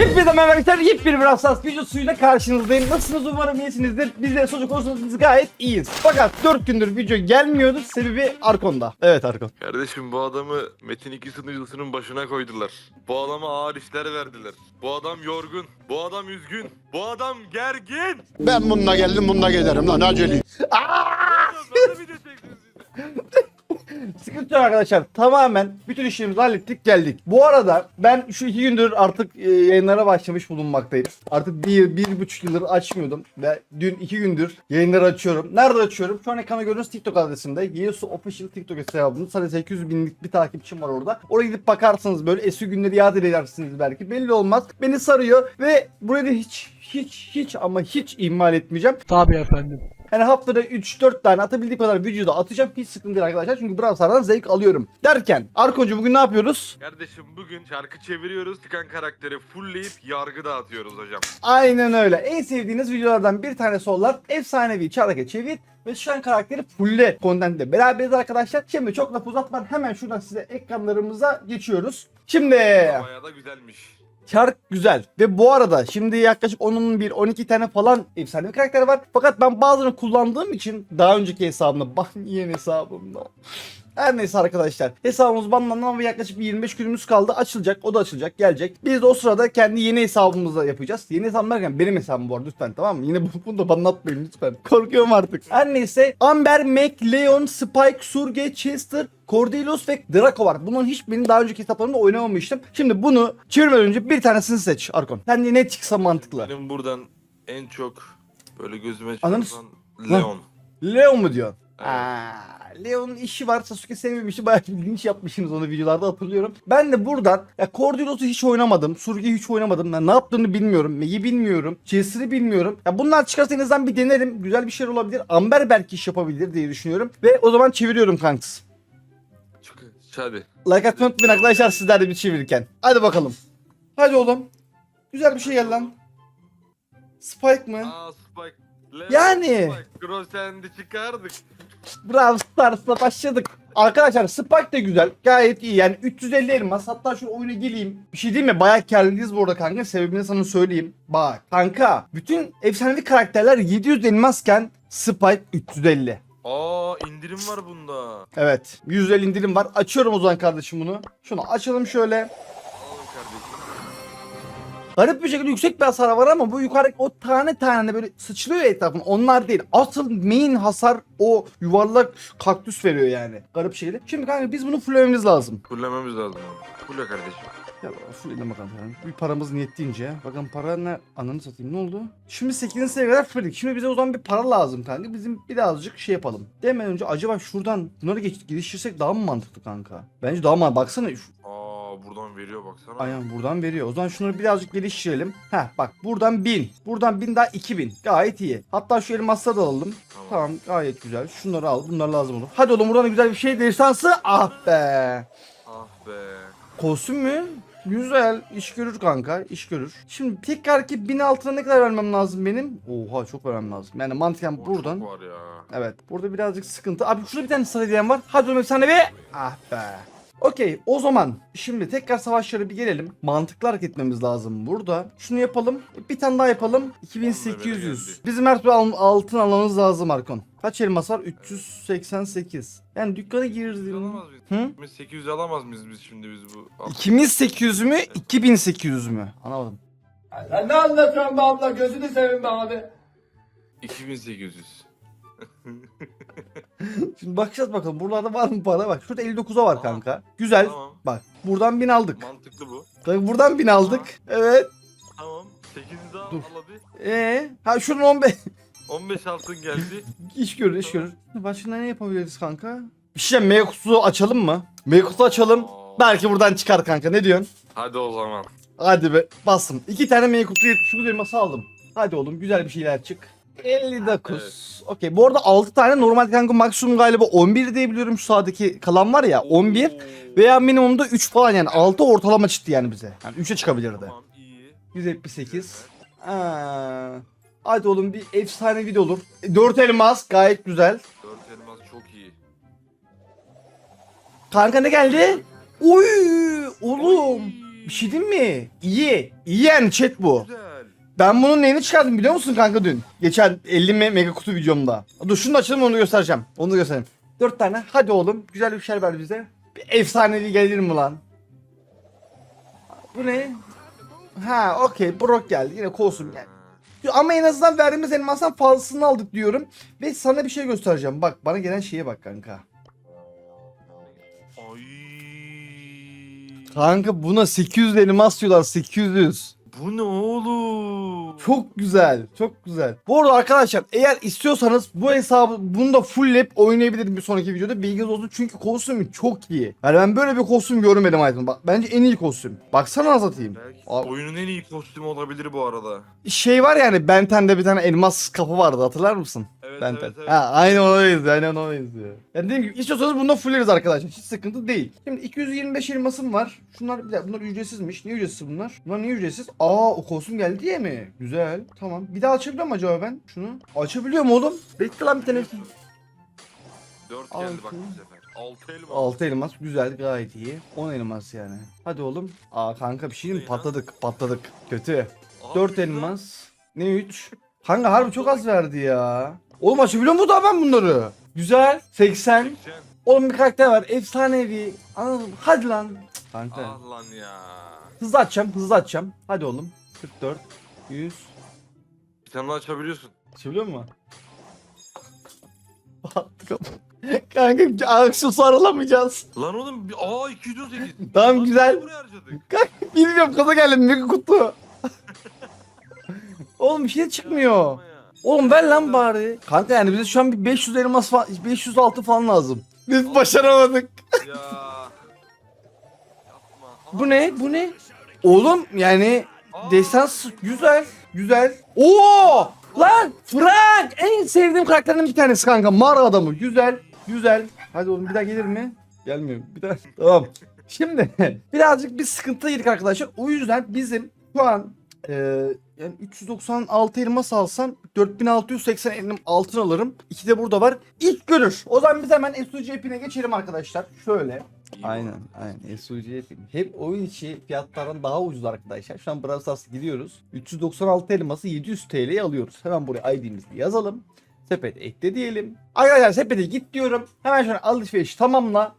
Hepinize merhaba arkadaşlar. Yepyeni bir Rafsas videosuyla karşınızdayım. Nasılsınız umarım iyisinizdir. Biz de çocuk olursanız biz gayet iyiyiz. Fakat 4 gündür video gelmiyordu. Sebebi Arkon'da. Evet Arkon. Kardeşim bu adamı Metin 2 sunucusunun başına koydular. Bu adama ağır işler verdiler. Bu adam yorgun. Bu adam üzgün. Bu adam gergin. Ben bununla geldim bununla giderim lan acele. Nasıl video çektiniz siz? Sıkıntı yok arkadaşlar. Tamamen bütün işlerimizi hallettik geldik. Bu arada ben şu iki gündür artık e, yayınlara başlamış bulunmaktayım. Artık bir, bir buçuk yıldır açmıyordum. Ve dün iki gündür yayınları açıyorum. Nerede açıyorum? Şu an ekranda gördüğünüz TikTok adresimde. Yesu Official TikTok hesabım. Sadece 800 binlik bir takipçim var orada. Oraya gidip bakarsanız böyle eski günleri yad edersiniz belki. Belli olmaz. Beni sarıyor ve burayı da hiç hiç hiç ama hiç ihmal etmeyeceğim. Tabii efendim. Yani haftada 3-4 tane atabildiği kadar videoda atacağım. Hiç sıkıntı değil arkadaşlar. Çünkü Brawl Stars'dan zevk alıyorum. Derken Arkoncu bugün ne yapıyoruz? Kardeşim bugün şarkı çeviriyoruz. Çıkan karakteri fullleyip yargı dağıtıyoruz hocam. Aynen öyle. En sevdiğiniz videolardan bir tanesi olan efsanevi çaraka çevir ve şu an karakteri fulle contentle beraberiz arkadaşlar. Şimdi çok laf uzatmadan hemen şuradan size ekranlarımıza geçiyoruz. Şimdi Bayağı da güzelmiş. Çark güzel. Ve bu arada şimdi yaklaşık onun bir 12 tane falan efsanevi karakter var. Fakat ben bazılarını kullandığım için daha önceki hesabımda, bak yeni hesabımda. Her neyse arkadaşlar. Hesabımız banlanan ve yaklaşık bir 25 günümüz kaldı. Açılacak. O da açılacak. Gelecek. Biz de o sırada kendi yeni hesabımızda yapacağız. Yeni hesabım derken benim hesabım bu arada lütfen tamam mı? Yine bu- bunu da banlatmayın lütfen. Korkuyorum artık. Her neyse. Amber, Mac, Leon, Spike, Surge, Chester, Cordelius ve Draco var. Bunların hiç benim daha önceki hesaplarımda oynamamıştım. Şimdi bunu çevirmeden önce bir tanesini seç Arkon. Sen ne çıksa mantıklı. Benim buradan en çok böyle gözüme çarpan Leon. Leon mu diyorsun? Evet. Aa, Leon'un işi var. Sasuke sevmemişti. Bayağı bir linç yapmışsınız onu videolarda hatırlıyorum. Ben de buradan ya Cordelius'u hiç oynamadım. Surge'yi hiç oynamadım. Ben ne yaptığını bilmiyorum. Meg'i bilmiyorum. Chester'ı bilmiyorum. Ya bunlar çıkarsa en azından bir denerim. Güzel bir şeyler olabilir. Amber belki iş yapabilir diye düşünüyorum. Ve o zaman çeviriyorum kanks. Hadi. Like atmayı unutmayın arkadaşlar sizler de bir çevirirken. Hadi bakalım. Hadi oğlum. Güzel bir şey geldi lan. Spike mı? Aa Spike. Leon, Yani. Spike. Grosend'i çıkardık. Brawl Stars'la başladık. Arkadaşlar Spike de güzel. Gayet iyi. Yani 350 elmas. Hatta şu oyuna geleyim. Bir şey diyeyim mi? Bayağı karlıyız bu arada kanka. Sebebini sana söyleyeyim. Bak kanka. Bütün efsanevi karakterler 700 elmasken Spike 350. Aa indirim var bunda. Evet. 150 indirim var. Açıyorum o zaman kardeşim bunu. Şunu açalım şöyle. Alalım kardeşim. Garip bir şekilde yüksek bir hasar var ama bu yukarı o tane tane böyle sıçrıyor etrafına. Onlar değil. Asıl main hasar o yuvarlak kaktüs veriyor yani. Garip bir şekilde. Şimdi kanka biz bunu fullememiz lazım. Fullememiz lazım abi. Fulle kardeşim. Ya fulleyelim bakalım. Yani. Bir paramız niyetleyince. Bakın para ne? Ananı satayım ne oldu? Şimdi 8. seviyeye kadar fulledik. Şimdi bize o zaman bir para lazım kanka. Bizim birazcık şey yapalım. Demeden önce acaba şuradan bunları geç, geliştirsek daha mı mantıklı kanka? Bence daha mı? Baksana şu, Aa buradan veriyor baksana. Aynen buradan veriyor. O zaman şunları birazcık geliştirelim. Heh bak buradan 1000. Buradan 1000 daha 2000. Gayet iyi. Hatta şu elmasları da alalım. Tamam. Tamam gayet güzel. Şunları al. Bunlar lazım olur. Hadi oğlum buradan da güzel bir şey destansı. Ah be. Ah be. Kostüm mü? Güzel. İş görür kanka. iş görür. Şimdi tekrar ki 1000 altına ne kadar vermem lazım benim? Oha çok vermem lazım. Yani mantıken O buradan. çok var ya. Evet. Burada birazcık sıkıntı. Abi şurada bir tane sarı diyen var. Hadi oğlum efsane be. Ah be. Okey o zaman şimdi tekrar savaşlara bir gelelim. Mantıklı hareket etmemiz lazım burada. Şunu yapalım. Bir tane daha yapalım. geldi. 2800. Bizim her türlü al- altın almamız lazım Arkon. Kaç elmas var? 388. Yani dükkana girdim. Alamaz mıyız? Hı? Biz 800 alamaz mıyız biz şimdi biz bu? 2800 mü? 2800 mü? Anlamadım. Sen ne anlatıyorsun be abla gözünü seveyim be abi. 2800. Şimdi bakacağız bakalım. Buralarda var mı para? Bak şurada 59'a var Tamam. kanka. Güzel. Tamam. Bak buradan 1000 aldık. Mantıklı bu. Kanka buradan 1000 aldık. Evet. Tamam. 8 daha Dur. al hadi. Ee, ha şunun 15 15 altın geldi. iş görür, iş görür. Başka ne yapabiliriz kanka? Bir şey M kutusu açalım mı? M kutusu açalım. Aa, Belki buradan çıkar kanka. Ne diyorsun? Hadi o zaman. Hadi be. Bastım. İki tane M kutu 79 elması aldım. Hadi oğlum güzel bir şeyler çık. 59. Okey. Bu arada 6 tane normal kanka maksimum galiba 11 diye biliyorum şu sağdaki kalan var ya 11 Oo. veya minimumda 3 falan yani 6 ortalama çıktı yani bize. Yani 3'e çıkabilirdi. Tamam iyi. 178. Aa, hadi oğlum bir efsane video olur. 4 elmas gayet güzel. 4 elmas çok iyi. Kanka ne geldi? Uy oğlum. Oy. Bir şey diyeyim mi? İyi. İyi yani chat bu. Güzel. Ben bunun neyini çıkardım biliyor musun kanka dün? Geçen 50 me- mega kutu videomda. Dur şunu da açalım onu göstereceğim. Onu da göstereyim. 4 tane. Hadi oğlum. Güzel bir şeyler ver bize. Bir efsanevi gelir mi lan? Bu ne? Ha okey. Brock geldi. Yine kolsum geldi. Ama en azından verdiğimiz elmasdan fazlasını aldık diyorum. Ve sana bir şey göstereceğim. Bak bana gelen şeye bak kanka. Ay. Kanka buna 800 elmas diyorlar 800. Bu ne oğlum? Çok güzel, çok güzel. Bu arada arkadaşlar eğer istiyorsanız bu hesabı bunu da full lap oynayabilirim bir sonraki videoda. Bilginiz olsun çünkü kostümü çok iyi. Yani ben böyle bir kostüm görmedim hayatımda. Bak bence en iyi kostüm. Baksana anlatayım. Belki Abi- oyunun en iyi kostümü olabilir bu arada. Şey var yani Benten'de bir tane elmas kapı vardı hatırlar mısın? Evet Benten. evet evet. Ha aynı ona benziyor, aynen ona benziyor. Yani dediğim gibi istiyorsanız bunu da fulleriz arkadaşlar. Hiç sıkıntı değil. Şimdi 225 elmasım var. Şunlar bir dakika bunlar ücretsizmiş. Niye ücretsiz bunlar? Bunlar niye ücretsiz? Aa o kostüm geldi diye mi? Güzel. Tamam. Bir daha açabiliyor mu acaba ben şunu? Açabiliyor mu oğlum? Bekle lan bir tane. Dört Altı. geldi bak bu sefer. Altı elma. 6 elmas güzel gayet iyi. 10 elmas yani. Hadi oğlum. Aa kanka bir şey mi? Patladık patladık. Kötü. Abi 4 lan. elmas. Ne 3? Kanka harbi çok az verdi ya. Oğlum açabiliyor mu daha ben bunları? Güzel. 80. 80. Oğlum bir karakter var. Efsanevi. Anladın mı? Hadi lan. Cık, Kanka. Ah lan ya. Hızlı açacağım. Hızlı açacağım. Hadi oğlum. 44. 100. Bir tane daha açabiliyorsun. Açabiliyor mu? Kanka aksesuar alamayacağız. Lan oğlum bir- aa 218. Tamam Lan güzel. niye Buraya harcadık. Bilmiyorum kaza geldi mega kutu. Oğlum bir şey çıkmıyor. Oğlum ver lan bari. Kanka yani bize şu an bir 500 elmas falan 506 falan lazım. Biz başaramadık. Ya. Yapma. Bu ne? Bu ne? Oğlum yani Aa, Desans güzel. Güzel. Oo! Lan Frank en sevdiğim karakterlerin bir tanesi kanka. Mağara adamı. Güzel. Güzel. Hadi oğlum bir daha gelir mi? Gelmiyor. Bir daha. Tamam. Şimdi birazcık bir sıkıntı yedik arkadaşlar. O yüzden bizim şu an e, yani 396 elmas alsam 4680 elim altın alırım. İki de burada var. İlk görür. O zaman biz hemen SUG app'ine geçelim arkadaşlar. Şöyle. iyi. Aynen aynen SUG. Hep oyun içi fiyatlardan daha ucuz arkadaşlar. Şu an Brawl gidiyoruz. 396 elması 700 TL'ye alıyoruz. Hemen buraya ID'mizi yazalım. Sepet ekle diyelim. Arkadaşlar sepete git diyorum. Hemen şöyle alışveriş tamamla.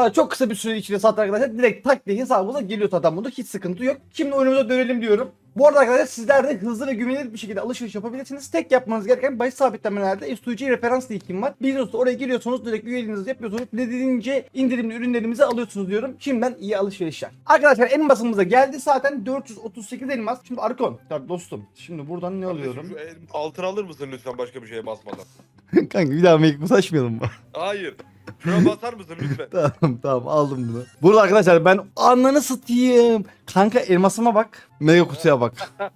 Daha çok kısa bir süre içinde sattı arkadaşlar. Direkt tak diye hesabımıza geliyor zaten bunda. Hiç sıkıntı yok. Şimdi oyunumuza dönelim diyorum. Bu arada arkadaşlar sizler de hızlı ve güvenilir bir şekilde alışveriş yapabilirsiniz. Tek yapmanız gereken basit sabitlemelerde S2G referans linkim var. Biliyorsunuz oraya giriyorsunuz direkt üyeliğinizi yapıyorsunuz. Dilediğince indirimli ürünlerimizi alıyorsunuz diyorum. Şimdiden iyi alışverişler. Arkadaşlar elmasımıza geldi zaten 438 elmas. Şimdi Arkon tabii dostum. Şimdi buradan ne alıyorum? Şu altın alır mısın lütfen başka bir şeye basmadan? Kanka bir daha make açmayalım mı? Hayır. Şuna basar mısın lütfen? tamam tamam aldım bunu. Burada arkadaşlar ben ananı satayım. Kanka elmasıma bak. Mega kutuya bak.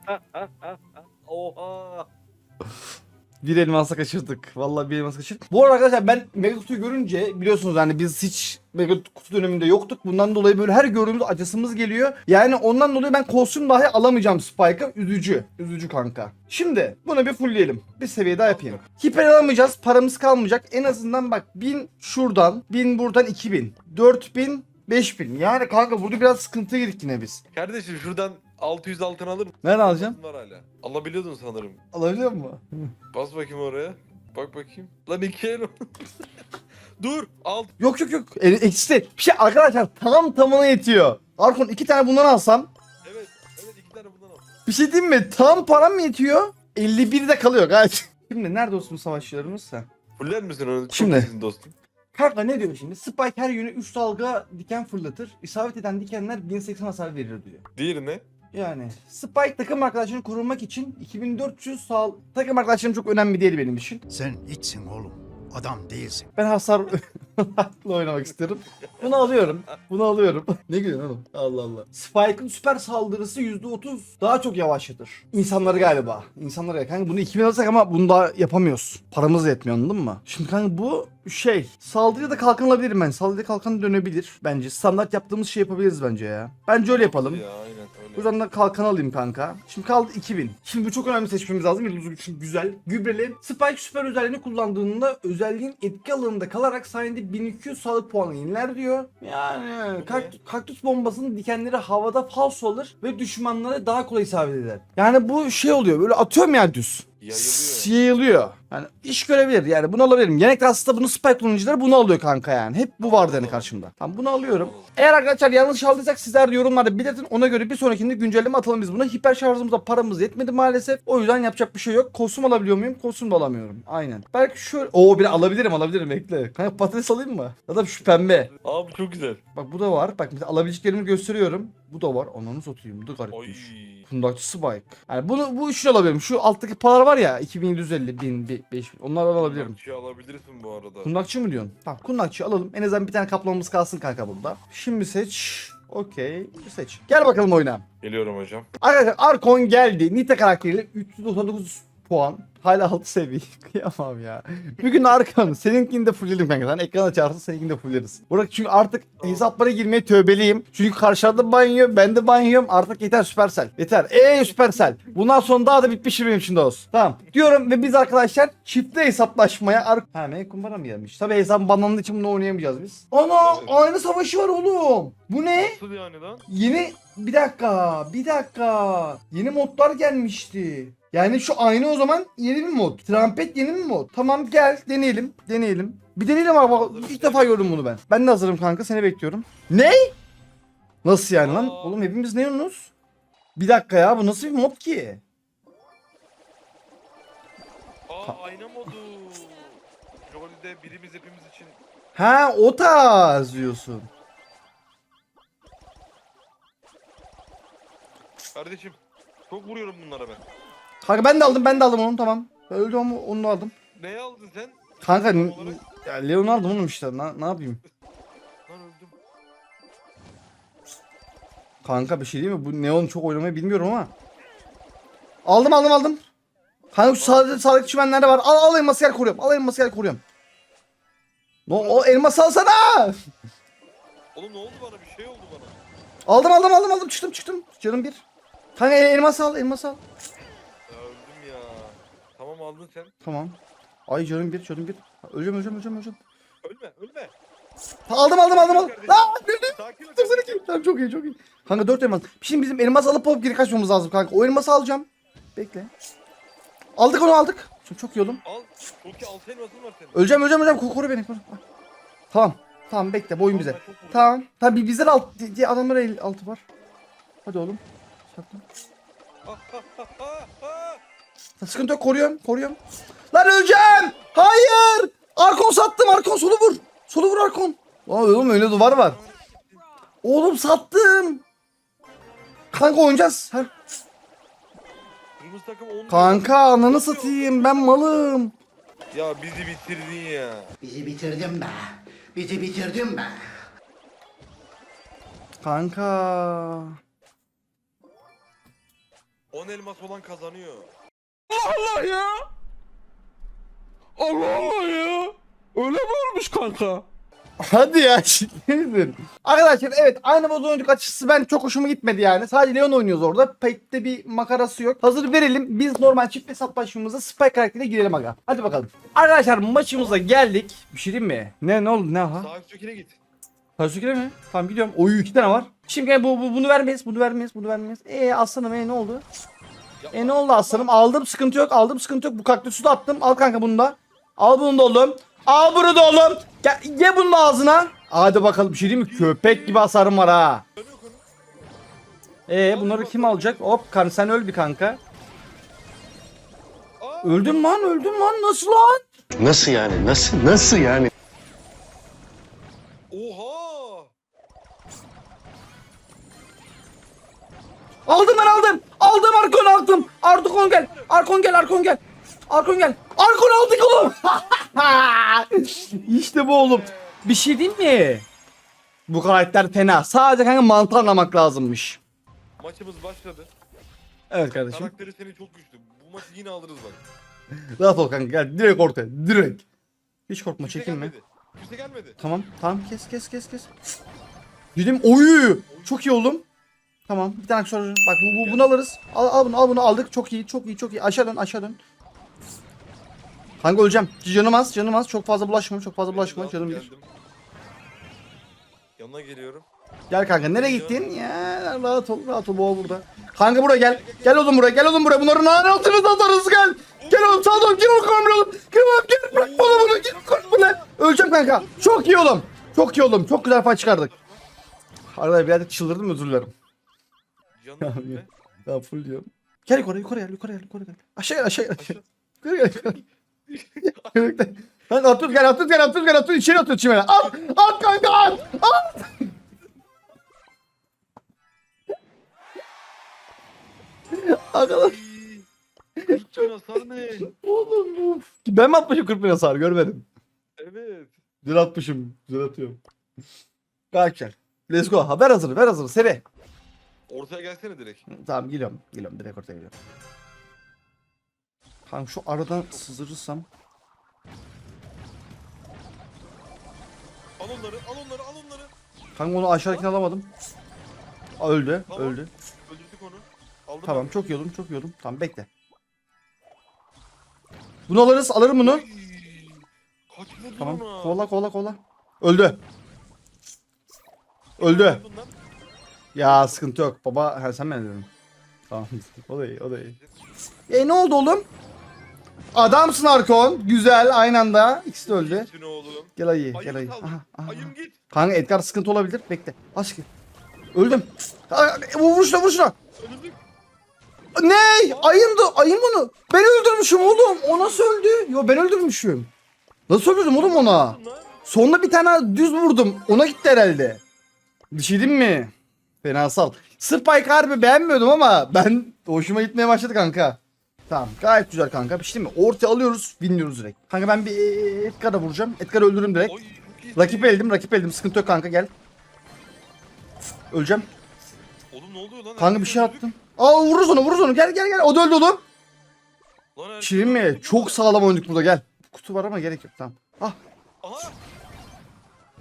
Oha. Bir elmasa kaçırdık. Vallahi bir elmas kaçırdık. Bu arada arkadaşlar ben mega kutuyu görünce biliyorsunuz hani biz hiç mega kutu döneminde yoktuk. Bundan dolayı böyle her gördüğümüz acısımız geliyor. Yani ondan dolayı ben kostüm dahi alamayacağım Spike'a. Üzücü. Üzücü kanka. Şimdi bunu bir fullleyelim. Bir seviye daha yapayım. Hiper alamayacağız. Paramız kalmayacak. En azından bak 1000 şuradan, 1000 buradan 2000. 4000 5000. Yani kanka burada biraz sıkıntı girdik yine biz. Kardeşim şuradan 600 altın alır mısın? Nereden alacağım? Var hala. Alabiliyordun sanırım. Alabiliyor mu? Bas bakayım oraya. Bak bakayım. Lan iki el. Dur. Alt. Yok yok yok. E, eksi. Bir şey arkadaşlar tam tamına yetiyor. Arkon iki tane bundan alsam. Evet. Evet iki tane bundan al. Bir şey diyeyim mi? Tam param mı yetiyor? 51 de kalıyor gayet. Şimdi nerede olsun savaşçılarımız sen? Fuller misin onu? Çok Şimdi. iyisin dostum. Kanka ne diyor şimdi? Spike her yöne 3 dalga diken fırlatır. İsabet eden dikenler 1080 hasar verir diyor. Diğeri ne? Yani Spike takım arkadaşlarını korunmak için 2400 sağ... Takım arkadaşlarım çok önemli değil benim için. Sen içsin oğlum. Adam değilsin. Ben hasarla oynamak isterim. Bunu alıyorum. Bunu alıyorum. ne gülüyorsun oğlum? Allah Allah. Spike'ın süper saldırısı %30 daha çok yavaşlatır. İnsanları galiba. İnsanları ya. Kanka bunu 2000 alırsak ama bunu daha yapamıyoruz. Paramız yetmiyor anladın mı? Şimdi kanka bu şey saldırıya da kalkan alabilirim ben. Saldırıya kalkan dönebilir bence. Standart yaptığımız şey yapabiliriz bence ya. Bence öyle yapalım. Ya aynen O yüzden de kalkan alayım kanka. Şimdi kaldı 2000. Şimdi bu çok önemli seçmemiz lazım. Yıldız güçlü güzel. Gübreli. Spike süper özelliğini kullandığında özelliğin etki alanında kalarak sayende 1200 sağlık puanı yeniler diyor. Yani kakt- kaktüs bombasının dikenleri havada falso alır ve düşmanlara daha kolay isabet eder. Yani bu şey oluyor böyle atıyorum ya düz. Yayılıyor. Yayılıyor. Yani iş görebilir. Yani bunu alabilirim. Genellikle aslında bunu spike kullanıcıları bunu alıyor kanka yani. Hep bu vardı yani karşımda. Tamam bunu alıyorum. Eğer arkadaşlar yanlış aldıysak sizler de yorumlarda belirtin. Ona göre bir sonrakinde güncelleme atalım biz buna. Hiper şarjımıza paramız yetmedi maalesef. O yüzden yapacak bir şey yok. Kostüm alabiliyor muyum? Kostüm de alamıyorum. Aynen. Belki şöyle... Oo bir alabilirim alabilirim bekle. Kanka patates alayım mı? Ya da şu pembe. Abi çok güzel. Bak bu da var. Bak mesela alabileceklerimi gösteriyorum. Bu da var. Ananı satayım. Bu da Oy. Kundakçı Spike. Yani bunu bu üçünü alabilirim. Şu alttaki paralar var ya 2750 1000 5000 onlardan alabilirim. Şey alabilirsin bu arada. Kundakçı mı diyorsun? Tamam kundakçı alalım. En azından bir tane kaplanımız kalsın kanka burada. Şimdi seç. Okey. Seç. Gel bakalım oyuna. Geliyorum hocam. Arkadaşlar Arkon geldi. Nita karakteriyle 399 puan. Hala 6 seviye. Kıyamam ya. Bugün Arkon. Seninkini de fullledim kanka. Sen ekran açarsın seninkini de fulleriz. Burak çünkü artık hesaplara girmeye tövbeliyim. Çünkü karşılarda banyo, ben de banyoyum. Artık yeter Süpersel. Yeter. Eee Süpersel. Bundan sonra daha da bitmiştir benim için olsun. Tamam. Diyorum ve biz arkadaşlar çifte hesaplaşmaya Ar Ha ne kumbara mı gelmiş? Tabii hesabın banlandığı için bunu oynayamayacağız biz. Ana Evet. aynı savaşı var oğlum. Bu ne? Nasıl yani lan? Yeni bir dakika, bir dakika. Yeni modlar gelmişti. Yani şu aynı o zaman yeni bir mod. Trampet yeni bir mod. Tamam gel deneyelim. Deneyelim. Bir deneyelim abi. İlk defa gördüm bunu ben. Ben de hazırım kanka seni bekliyorum. Ne? Nasıl yani lan? Oğlum hepimiz ne Yunus? Bir dakika ya bu nasıl bir mod ki? Aa ayna modu. Jolly'de birimiz hepimiz için. Ha o tarz diyorsun. Kardeşim çok vuruyorum bunlara ben. Kanka ben de aldım ben de aldım onu tamam. Ben öldüm ama onu da aldım. Neye aldın sen? Kanka Tam n- olarak- ya Leon'u aldım oğlum işte. Na- ne yapayım? Lan öldüm. Kanka bir şey değil mi? Bu Neon çok oynamayı bilmiyorum ama. Aldım aldım aldım. Kanka şu sağlık, sağlık çimenlerde var. Al al elması gel koruyorum. Al elması gel koruyorum. No, o elması alsana. Oğlum ne oldu bana bir şey oldu bana. Aldım aldım aldım aldım çıktım çıktım. Canım bir. Kanka el, elması al elması al. Aldın sen. Tamam. Ay canım bir canım bir. Öleceğim öleceğim öleceğim öleceğim. Ölme ölme. Aldım aldım aldım aldım. Aa. Sakin ol. 92. Tamam çok iyi çok iyi. Kanka 4 elmas. Şimdi bizim elmas alıp alıp geri kaçmamız lazım kanka. O elması alacağım. Bekle. Aldık onu aldık. Çok, çok iyi oğlum. Al. Ulti altı elmasın var senin. Öleceğim öleceğim öleceğim. Koru, koru beni. Koru. Al. Tamam. Tamam bekle boyun bize. Tamam. Tamam bir bizden alt di- diye adamlara el altı var. Hadi oğlum. Saklan. Sıkıntı yok koruyorum koruyorum. Lan öleceğim. Hayır. Arkon sattım Arkon solu vur. Solu vur Arkon. Lan oğlum öyle duvar var. Oğlum sattım. Kanka oynayacağız. Her... Kırmızı takım 10 Kanka ananı satayım ben malım. Ya bizi bitirdin ya. Bizi bitirdin be. Bizi bitirdin be. Kanka. 10 elmas olan kazanıyor. Allah ya. Allah Allah ya. Öyle mi olmuş kanka? Hadi ya ciddi Arkadaşlar evet aynı mod oyunculuk açısı ben çok hoşuma gitmedi yani. Sadece Leon oynuyoruz orada. Pek de bir makarası yok. Hazır verelim. Biz normal çift hesaplaşmamıza Spy karakteriyle girelim aga. Hadi bakalım. Arkadaşlar maçımıza geldik. Bir şey diyeyim mi? Ne ne oldu ne ha? Sağ üsttekine git. Sasuke mi? Tamam gidiyorum. Oy iki tane var. Şimdi bu, bu bunu vermeyiz. Bunu vermeyiz. Bunu vermeyiz. Eee aslanım e ne oldu? E ne oldu aslanım? Aldım sıkıntı yok. Aldım sıkıntı yok. Bu kaktüsü de attım. Al kanka bunu da. Al bunu da oğlum. Al bunu da oğlum. Gel, ye bunun ağzına. Hadi bakalım bir şey diyeyim mi? Köpek gibi hasarım var ha. Ee bunları kim alacak? Hop kan sen öl bir kanka. Öldüm lan öldüm lan nasıl lan? Nasıl yani? Nasıl? Nasıl yani? Oha! Aldım ben aldım. Aldım Arkon aldım. Arkon gel. Arkon gel Arkon gel. Arkon gel. Arkon aldık oğlum. işte bu oğlum. Bir şey diyeyim mi? Bu karakter fena. Sadece kanka mantığı anlamak lazımmış. Maçımız başladı. Evet kardeşim. Karakteri senin çok güçlü. Bu maçı yine alırız bak. Rahat ol kanka gel direkt ortaya direkt. Hiç korkma Kimse çekinme. gelmedi. Kimse gelmedi. Tamam tamam kes kes kes kes. Dedim oyu çok iyi oğlum. Tamam bir tane aksesuar. Bak bu, bu bunu alırız. Al, al bunu al bunu aldık. Çok iyi çok iyi çok iyi. Aşağı dön aşağı dön. Kanka öleceğim. Canım az canım az. Çok fazla bulaşma çok fazla bulaşma. Canım bir. Yanına geliyorum. Gel kanka nereye gittin? Ya rahat ol rahat ol boğa burada. Kanka buraya gel. Gel oğlum buraya gel oğlum buraya. Bunların nane altını atarız gel. Gel oğlum sağa doğru gel oğlum kamera oğlum. Gel oğlum gel bırak bana bunu gel koş bunu. Öleceğim kanka. Çok iyi oğlum. Çok iyi oğlum. Çok güzel fight çıkardık. Arada birazcık çıldırdım özür dilerim. Tamam, gel. ya. Daha full diyorum. Gel yukarı yukarı gel yukarı gel yukarı gel. Aşağı gel aşağı gel. Aşağı. Yukarı gel yukarı. Gel. Lan atıyoruz gel atıyoruz gel atıyoruz gel atıyoruz içeri atıyoruz çimene. At at kanka at at. Arkadaş Lütfen hasar ne? oğlum of. Ben mi atmışım 40 bin hasar görmedim. Evet. Dün atmışım. Dün atıyorum. Gayet güzel. Let's go. Haber hazır ver hazır seri. Ortaya gelsene direkt. Tamam geliyorum. Geliyorum direkt ortaya geliyorum. Kanka şu aradan sızdırırsam. Al onları, al onları, al onları. Kanka onu aşağıdakini alamadım. Aa, öldü. Tamam. Öldü. Öldürdük onu. Aldım Tamam çok iyi oğlum çok iyi oğlum. Tamam bekle. Bunu alırız. Alırım bunu. Ay, Kaç vurdun Tamam. ona? Kovala kovala kovala. Öldü. Öldü. Vurdun lan. Ya sıkıntı yok. Baba ha, sen mi öldürdün? Tamam. o da iyi o da iyi. E ne oldu oğlum? Adamsın Arkon. Güzel aynı anda. İkisi de öldü. Gitsin oğlum. Gel ayı gel Ayım ayı. kaldı. Aha, aha. Ayım git. Kanka Edgar sıkıntı olabilir. Bekle. Aşkım. Öldüm. Aa, Vur şuna vur şuna. Öldürdük. Ne? Ayındı. Ayın bunu. Ben öldürmüşüm oğlum. O nasıl öldü? Yo ben öldürmüşüm. Nasıl öldürdüm oğlum ona? Lan. Sonunda bir tane düz vurdum. Ona gitti herhalde. Bir şey diyeyim mi? Fenasal. Spike harbi beğenmiyordum ama ben hoşuma gitmeye başladı kanka. Tamam gayet güzel kanka. Bir şey mi? Ortaya alıyoruz, winliyoruz direkt. Kanka ben bir e, Edgar'a vuracağım. Edgar'ı öldürürüm direkt. Oy. Rakip eldim, rakip eldim. Sıkıntı yok kanka gel. Öleceğim. Oğlum ne oluyor lan? Kanka bir şey attım. Aa vururuz onu, vururuz onu. Gel gel gel. O da öldü oğlum. Şirin mi? öldürdük. Çok sağlam oynadık burada gel. Kutu var ama gerek yok tamam. Ah. Aha.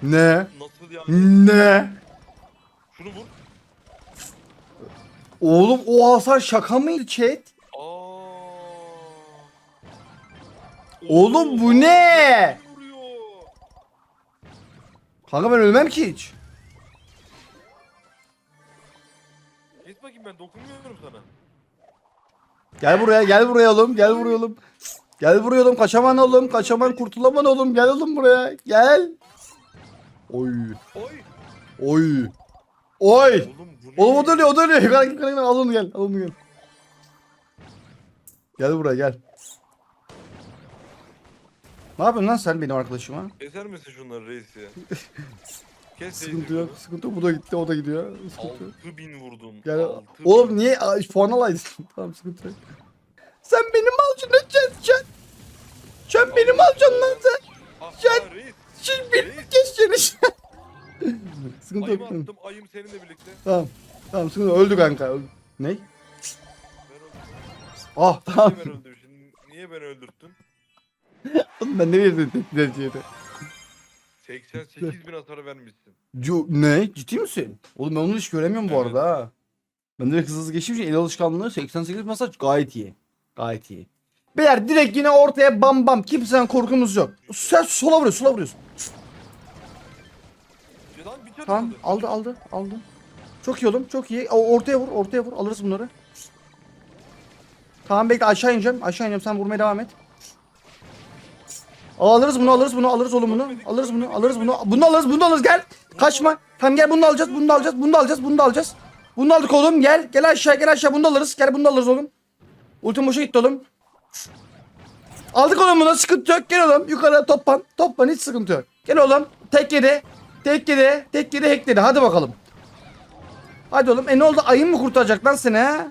Ne? Nasıl yani? Ne? Şunu vur. Oğlum o hasar şaka mıydı chat? Oğlum bu ne? Kanka ben ölmem ki hiç. Git bakayım ben dokunmuyorum sana. Gel buraya gel buraya oğlum gel buraya oğlum. Gel buraya oğlum kaçaman oğlum kaçaman kurtulaman oğlum gel oğlum buraya gel. Oy Oy. oy oy. Oğlum bu ne? Oğlum o dönüyor o dönüyor. Yukarı yukarı git. al onu gel al onu gel. Gel buraya gel. Ne yapıyorsun lan sen benim arkadaşıma? Keser misin şunları reis ya? Kes Sıkıntı yok sıkıntı yok bu da gitti o da gidiyor. Sıkıntı yok. 6000 vurdum. Gel. 6000. Oğlum niye Aa, puan alaydın? tamam sıkıntı yok. Sen benim ne keseceksin? Sen benim alacaksın lan sen. Ah, Gel. ah, reis. Şimdi bir keseceksin işte. Sıkıntı Ayımı yok. attım. Ayım seninle birlikte. Tamam. Tamam sıkıntı yok. Öldü kanka. Öldü. Ne? Ben öldüm. Ah tamam. Niye ben öldüm şimdi? Niye beni öldürttün? Oğlum ben nereye dedim tehdit edeceğini? 88 bin hasar vermişsin. Cu ne? Ciddi misin? Oğlum ben onu hiç göremiyorum bu Evet. arada ha. Ben direkt hızlı hızlı geçtiğim için el alışkanlığı 88 masaj gayet iyi. Gayet iyi. Beyler direkt yine ortaya bam bam. Kimseden korkumuz yok. Sen sola vuruyorsun, sola vuruyorsun. Tamam aldı aldı aldı. Çok iyi oğlum çok iyi. O, ortaya vur ortaya vur alırız bunları. Tamam bekle aşağı ineceğim. Aşağı ineceğim sen vurmaya devam et. Aa, alırız bunu alırız bunu alırız oğlum bunu. Alırız bunu alırız bunu. Bunu alırız bunu alırız gel. Kaçma. Tamam gel bunu alacağız bunu da alacağız bunu da alacağız bunu da alacağız. Bunu da aldık oğlum gel. Gel aşağı gel aşağı bunu da alırız. Gel bunu da alırız oğlum. Ultim boşa gitti oğlum. Aldık oğlum bunu sıkıntı yok. Gel oğlum yukarı toplan. Toplan hiç sıkıntı yok. Gel oğlum. Tek yedi. Tek yedi. Tek yedi hackledi. Hadi bakalım. Hadi oğlum. E ne oldu? Ayın mı kurtaracak lan seni ha?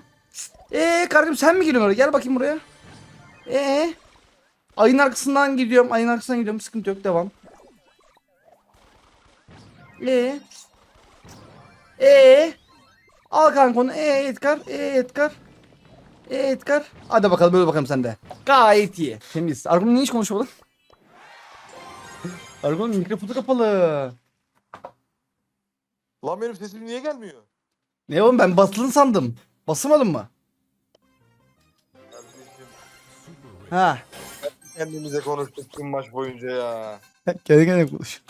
Eee kardeşim sen mi geliyorsun oraya? Gel bakayım buraya. Eee? Ayın arkasından gidiyorum. Ayın arkasından gidiyorum. Sıkıntı yok. Devam. Eee? Eee? Al kanka onu. Eee Edgar. Eee Edgar. Eee Edgar. Hadi bakalım böyle bakalım sen de. Gayet iyi. Temiz. Argun niye hiç konuşmadın? Argun mikrofonu kapalı. Lan benim sesim niye gelmiyor? Ne oğlum ben basıldın sandım. Basılmadın mı? Ha. Kendimize konuştuk tüm maç boyunca ya. Kendi kendine konuş.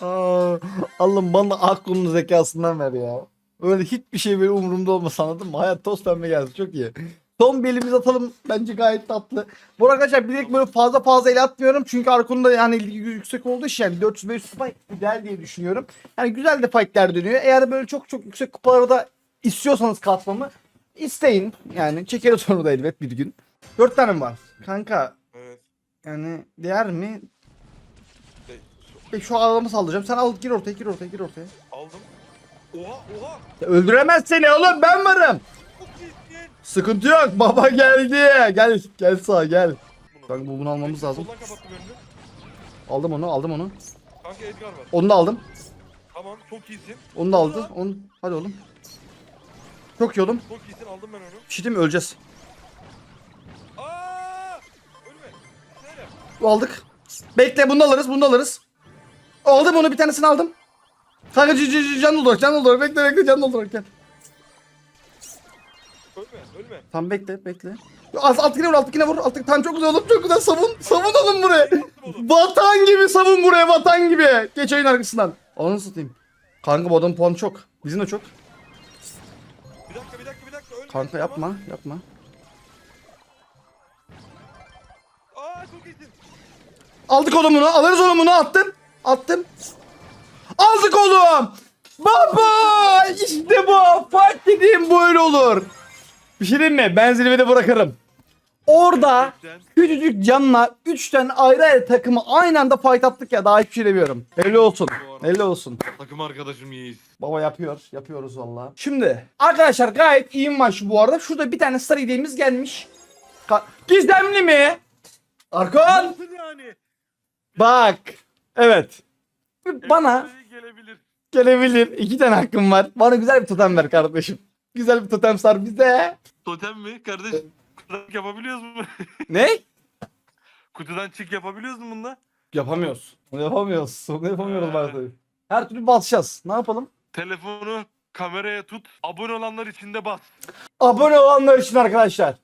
Aa, Allah'ım bana aklının zekasından ver ya. Öyle hiçbir şey benim umurumda olmasa anladın mı? Hayat toz pembe geldi çok iyi. Son bir elimiz atalım. Bence gayet tatlı. Bu arada arkadaşlar bilerek böyle fazla fazla el atmıyorum. Çünkü Arkon'da yani ilgi yüksek olduğu için yani 400-500 kupa güzel diye düşünüyorum. Yani güzel de fightler dönüyor. Eğer böyle çok çok yüksek kupalarda istiyorsanız katmamı isteyin. Yani çekeriz sonra da elbet bir gün. 4 tane mi var? Kanka Evet. yani değer mi? E, şu adamı saldıracağım. Sen al gir ortaya gir ortaya gir ortaya. Aldım. Oha oha. Öldüremez seni oğlum ben varım. Sıkıntı yok baba geldi. Gel gel sağa gel. Kanka bu- bunu almamız lazım. Soldan kapattım önünü. Aldım onu aldım onu. Kanka Edgar var. Onu da aldım. Tamam çok iyisin. Onu da aldı. Onu... Hadi oğlum. Çok iyi oğlum. Çok iyisin aldım ben onu. Bir şey diyeyim mi? öleceğiz. Aa! Ölme. Aldık. Bekle bunu da alırız bunu da alırız. Aldım onu bir tanesini aldım. Kanka c- c- c- can olarak can olarak bekle bekle can olarak gel. Ölme. Tamam bekle bekle. Az alttakine vur alttakine vur alttakine. Tamam çok güzel oğlum çok güzel savun. Savun oğlum buraya. Vatan gibi savun buraya vatan gibi. Geç ayın arkasından. Ananı satayım. Kanka bu adamın puanı çok. Bizim de çok. Bir dakika bir dakika bir dakika ölme. Kanka Tamam. yapma yapma. Aa çok iyisin. Aldık oğlum bunu. Alırız oğlum bunu. Attım. Attım. Aldık oğlum. Baba işte bu. Fight dediğim böyle olur. Bir şey diyeyim mi? Ben zirvede bırakırım. Orada küçücük canla 3 tane ayrı ayrı takımı aynı anda fight attık ya daha hiçbir şey demiyorum. Helal olsun. Helal olsun. takım arkadaşım iyiyiz. Baba yapıyor. Yapıyoruz valla. Şimdi arkadaşlar gayet iyi maç bu arada. Şurada bir tane star hediyemiz gelmiş. Ka- Gizemli mi? Arkon. Nasıl yani? Bak. Evet. Bana gelebilir. gelebilir. İki tane hakkım var. Bana güzel bir totem ver kardeşim. Güzel bir totem sar bize. Totem mi? Kardeş kutudan çık yapabiliyoruz mu? Ne? kutudan çık yapabiliyoruz mu bunda? Yapamıyoruz. Bunu yapamıyoruz. Bunu yapamıyoruz maalesef. Her türlü basacağız. Ne yapalım? Telefonu kameraya tut. Abone olanlar için de bas. Abone olanlar için arkadaşlar.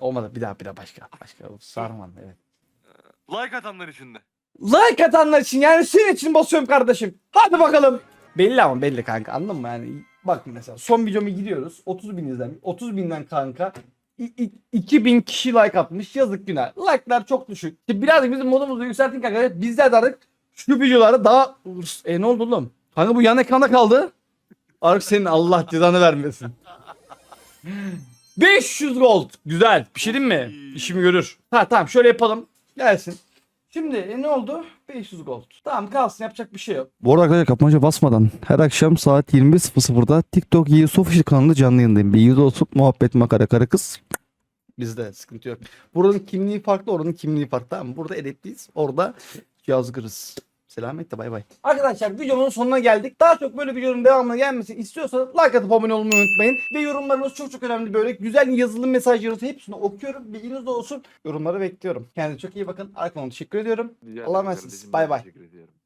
Olmadı. Bir daha bir daha başka. Başka. Sarman evet. Like atanlar için de. Like atanlar için yani senin için basıyorum kardeşim. Hadi bakalım. Belli ama belli kanka anladın mı yani bak mesela son videomu gidiyoruz. 30 bin izlenmiş 30 binden kanka i- i- 2000 kişi like atmış. Yazık günah. Like'lar çok düşük. İşte birazcık bizim modumuzu yükselttik kanka. Bizler de artık şu videoları daha e ne oldu oğlum? Kanka bu yan ekranda kaldı. Artık senin Allah cezanı vermesin. 500 gold. Güzel. Bir şey diyeyim mi? İşimi görür. Ha tamam. Şöyle yapalım. Gelsin Şimdi e, ne oldu? 500 gold. Tamam kalsın yapacak bir şey yok. Bu arada arkadaşlar kapmaca basmadan her akşam saat 21.00'da TikTok Yiğit Official kanalında canlı yayındayım. Bir yüz olsun muhabbet makara kara kız. Bizde sıkıntı yok. Buranın kimliği farklı oranın kimliği farklı tamam mı? Burada edepliyiz orada yazgırız. Selametle bay bay. Arkadaşlar videomun sonuna geldik. Daha çok böyle videonun devamına gelmesini istiyorsanız like atıp abone olmayı unutmayın. Ve yorumlarınız çok çok önemli böyle. Güzel yazılı mesajlarınızı hepsini okuyorum. Bilginiz de olsun. Yorumları bekliyorum. Kendinize çok iyi bakın. Arkadan teşekkür ediyorum. Allah'a emanetsiniz. Bay bay.